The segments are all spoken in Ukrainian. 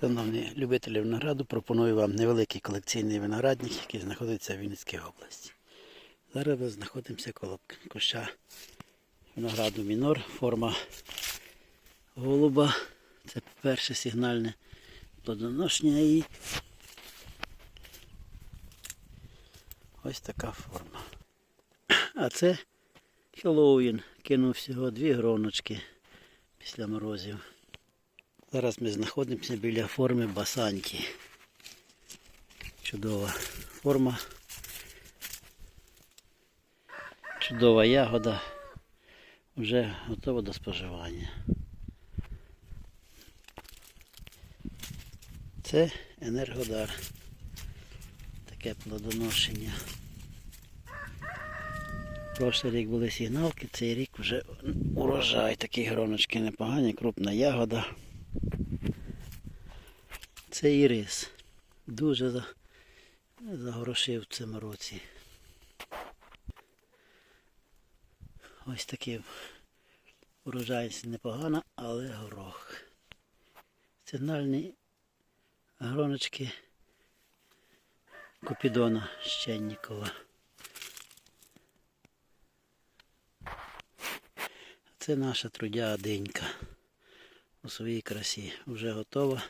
Шановні любителі винограду, пропоную вам невеликий колекційний виноградник, який знаходиться в Вінницькій області. Зараз ми знаходимося коло куща винограду мінор, форма голуба. Це перше сигнальне плодоношення і ось така форма. А це Хеллоуін. Кинув всього дві гроночки після морозів. Зараз ми знаходимося біля форми Басанті. Чудова форма. Чудова ягода. Вже готова до споживання. Це енергодар. Таке плодоношення. Прошлий рік були сигналки, цей рік вже урожай. Такі гроночки непогані, крупна ягода. Це ірис. Дуже загорошив в цьому році. Ось такий урожай непогано, але горох. Сигнальні гроночки Купідона Щеннікова. Це наша трудяга динька у своїй красі. Вже готова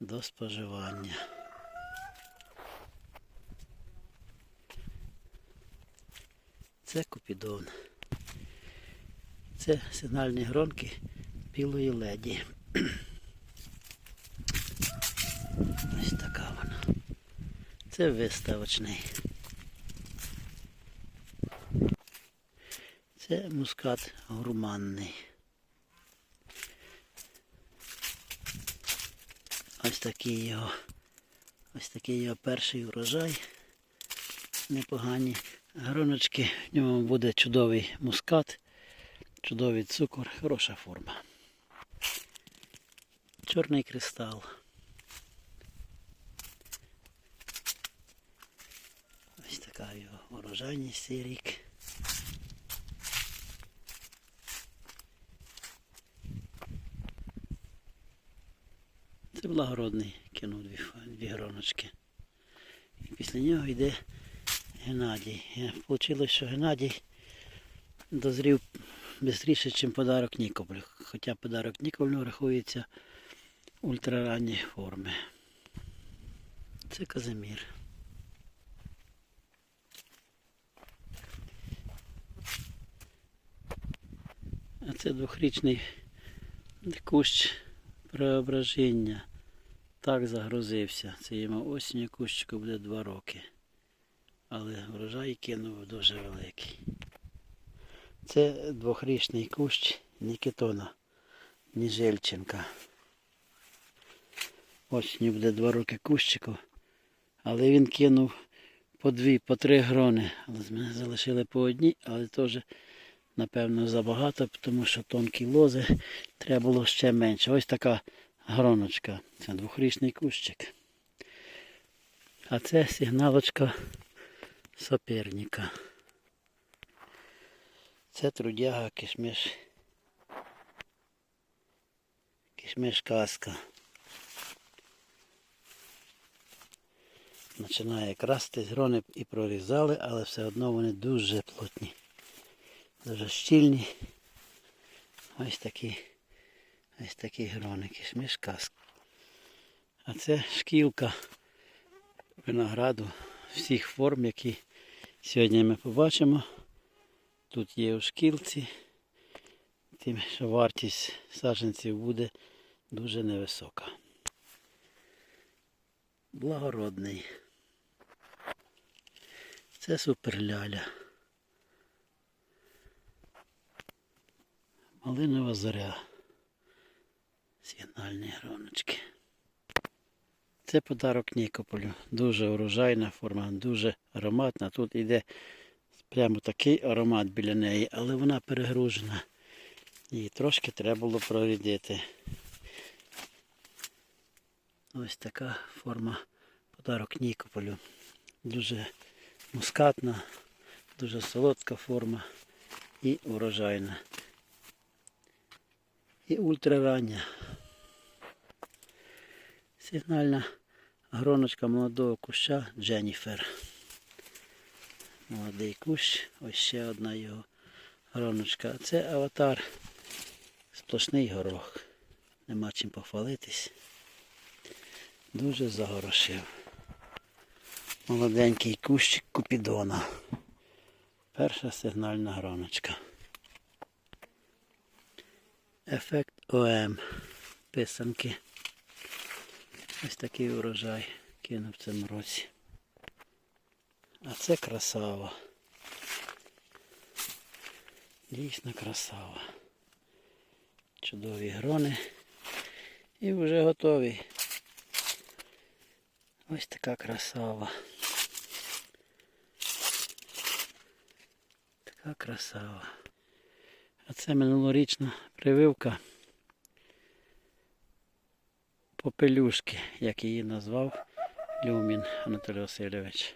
до споживання. Це купідон. Це сигнальні гронки білої леді. Ось така вона. Це виставочний. Це мускат гурманний. Ось такий його, ось такий його перший урожай. Непогані гроночки. В ньому буде чудовий мускат, чудовий цукор, хороша форма. Чорний кристал. Ось така його урожайність цей рік. Це благородний кинув дві, дві гроночки. І після нього йде Геннадій. Вийшло, що Геннадій дозрів швидше, ніж подарок Нікополю. Хоча подарок Нікополю рахується ультраранньої форми. Це Казимір. А це двохрічний кущ преображення. Так загрузився. Йому осінню кущику буде два роки. Але врожай кинув дуже великий. Це двохрічний кущ Нікітона Ніжельченка. Осінню буде два роки кущику. Але він кинув по дві, по три грони. Але ми залишили по одній, але теж, напевно, забагато, тому що тонкі лози треба було ще менше. Ось така гроночка. Це двохрічний кущик. А це сигналочка соперника. Це трудяга кишмиш. Кишмиш казка. Починає красти, грони і прорізали, але все одно вони дуже плотні. Дуже щільні. Ось такі. Ось такі грони, кишмиш. А це шкілка винограду всіх форм, які сьогодні ми побачимо. Тут є у шкілці, тим, що вартість саджанців буде дуже невисока. Благородний. Це суперляля. Малинова зоря. Сигнальні гроночки. Це подарок Нікополю. Дуже урожайна форма, дуже ароматна. Тут йде прямо такий аромат біля неї, але вона перегружена. Її трошки треба було прорідити. Ось така форма подарок Нікополю. Дуже мускатна, дуже солодка форма і урожайна. І ультрарання. Сигнальна гроночка молодого куща Дженніфер. Молодий кущ, ось ще одна його гроночка. Це аватар. Сплошний горох. Нема чим похвалитись. Дуже загорошив. Молоденький кущик Купідона. Перша сигнальна гроночка. Ефект ОМ. Писанки. Ось такий урожай кинув цьому році. А це красава. Дійсно красава. Чудові грони. І вже готові. Ось така красава. Така красава. А це минулорічна прививка попелюшки, як її назвав Люмін Анатолій Васильович.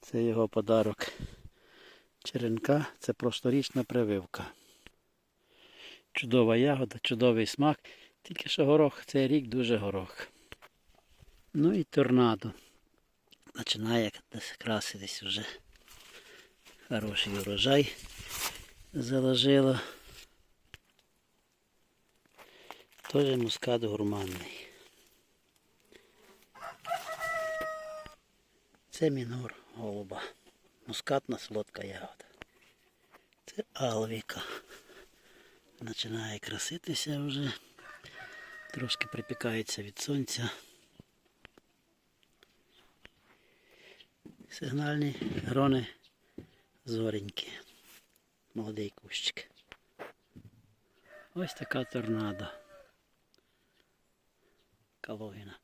Це його подарок черенка, це прошлорічна прививка. Чудова ягода, чудовий смак. Тільки що горох, цей рік дуже горох. Ну і торнадо. Починає десь краситись вже. Хороший урожай заложило. Теж мускат гурманний. Це мінор голуба. Мускатна солодка ягода. Це алвіка. Починає краситися вже. Трошки припікається від сонця. Сигнальні грони зоренькі. Молодий кущик. Ось така торнадо. Калогіна.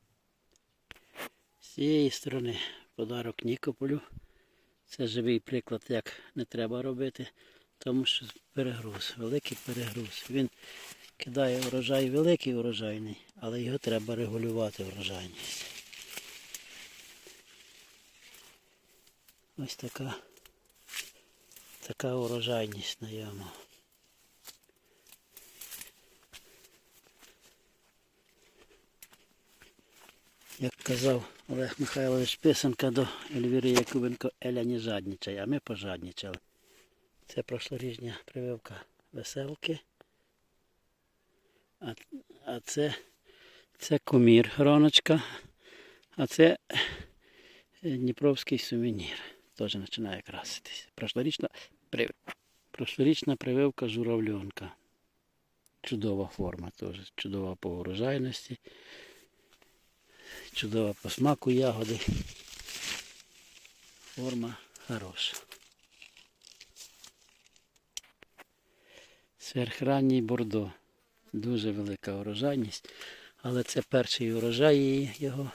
З цієї сторони подарок Нікополю. Це живий приклад, як не треба робити, тому що перегруз, великий перегруз. Він кидає урожай великий урожайний, але його треба регулювати урожайність. Ось така, така урожайність на йому. Як казав Олег Михайлович Писанка до Ельвіри Якубенко, Еля не жадничай, а ми пожадничали. Це прошлорічня прививка веселки. А, а це, це кумір гроночка, а це е, Дніпровський сувенір. Теж починає краситись. Прошлорічна, при, прошлорічна прививка журавльонка. Чудова форма теж, чудова по урожайності. Чудова по смаку ягоди. Форма хороша. Сверхранній бордо. Дуже велика урожайність. Але це перший урожай його.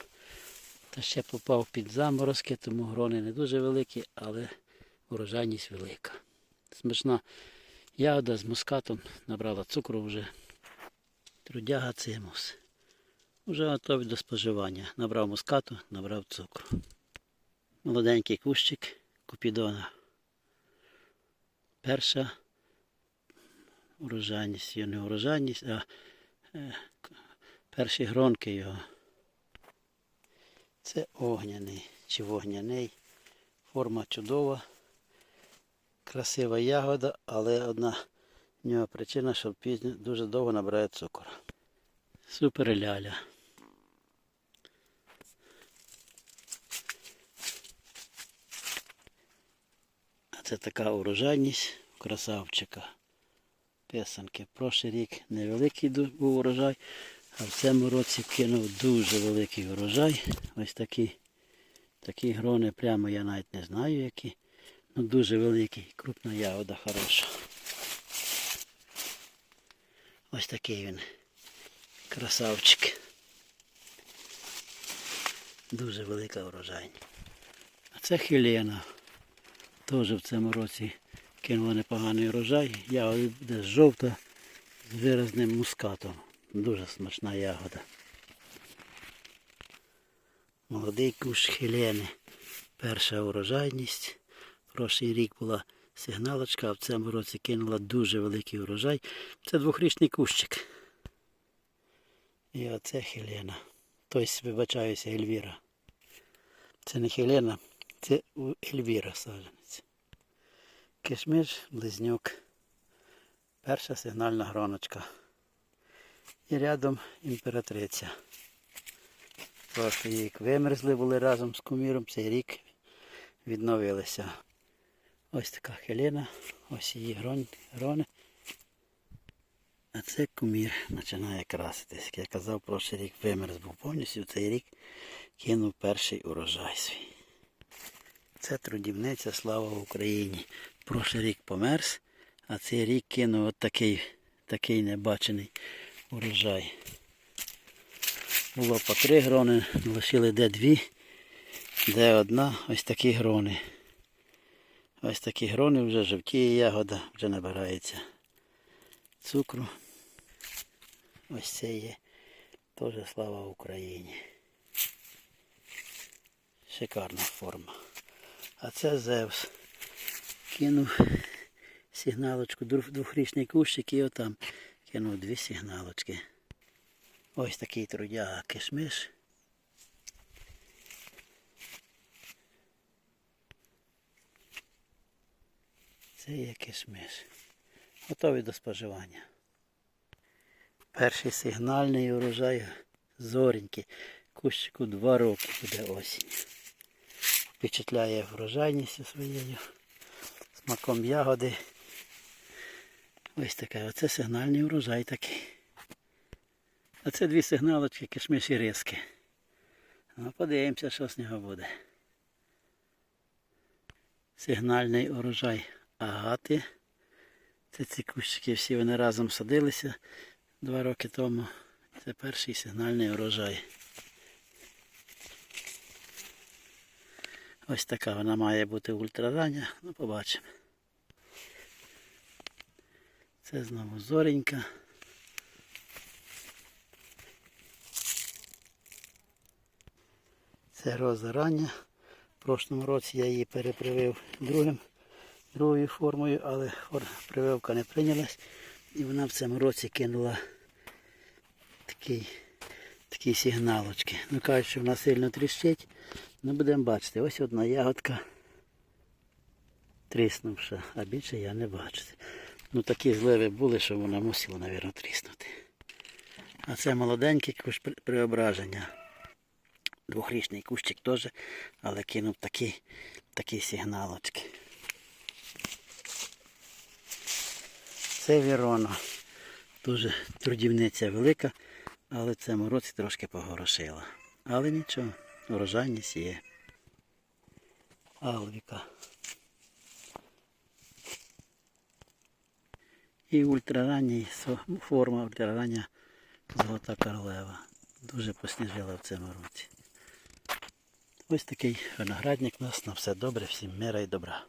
Та ще попав під заморозки, тому грони не дуже великі, але урожайність велика. Смачна ягода з мускатом набрала цукру вже. Трудяга цимус. Уже готовий до споживання. Набрав мускату, набрав цукру. Молоденький кущик купідона. Перша урожайність, його не урожайність, а е, перші гронки його. Це огняний чи вогняний. Форма чудова, красива ягода, але одна в нього причина, що пізньо дуже довго набирає цукор. Супер ляля. А це така урожайність красавчика. Писанки. Прошлий рік невеликий був урожай, а в цьому році кинув дуже великий урожай. Ось такі, такі грони, прямо я навіть не знаю які. Ну дуже великий, крупна ягода хороша. Ось такий він. Красавчик. Дуже велика урожайність. А це хілена. Теж в цьому році кинула непоганий урожай. Ягода буде жовта з виразним мускатом. Дуже смачна ягода. Молодий кущ хілени. Перша урожайність. Прошлий рік була сигналочка, а в цьому році кинула дуже великий урожай. Це двохрічний кущик. І оце хілена. Тобто, вибачаюся, Ельвіра. Це не Хелена, це Ельвіра саджанець. Кишмиш, близнюк. Перша сигнальна гроночка. І рядом імператриця. Прошлий рік вимерзли були разом з куміром, цей рік відновилися. Ось така Хелена, ось її грони. А це кумір починає краситись. Як я казав, прошлий рік вимерз був повністю, цей рік кинув перший урожай свій. Це трудівниця Слава Україні. Прошлий рік померз, а цей рік кинув от такий, такий небачений урожай. Було по три грони, лишили де дві, де одна, ось такі грони. Ось такі грони вже жовтіє ягода, вже набирається цукру. Ось це є теж слава Україні. Шикарна форма. А це Зевс. Кинув сигналочку, двохрічний кущик і отам кинув дві сигналочки. Ось такий трудяга кишмиш. Це є кишмиш. Готовий до споживання. Перший сигнальний урожай зоренький. Кущику два роки буде осінь. Впечатляє врожайністю своєю, смаком ягоди. Ось таке. Оце сигнальний урожай такий. А це дві сигналочки, кишмиш і риски. Ну, подивимося, що з нього буде. Сигнальний урожай агати. Це ці кущики всі вони разом садилися два роки тому. Це перший сигнальний урожай. Ось така вона має бути ультрарання, ну побачимо. Це знову зоренька. Це роза рання. В прошлому році я її перепривив другим, другою формою, але прививка не прийнялась. І вона в цьому році кинула такий, такі сигналочки. Ну кажуть, що вона сильно тріщить. Ну будемо бачити. Ось одна ягодка тріснувша, а більше я не бачу. Ну такі зливи були, що вона мусила, мабуть, тріснути. А це молоденький кущ преображення. Двохрічний кущик теж, але кинув такі, такі сигналочки. Це Вірона. Дуже трудівниця велика, але в цьому році трошки погорошила. Але нічого, урожайність є. Алвіка. І ультраранній форма ультрарання золота королева. Дуже посніжила в цьому році. Ось такий виноградник у нас на все добре, всім мира і добра.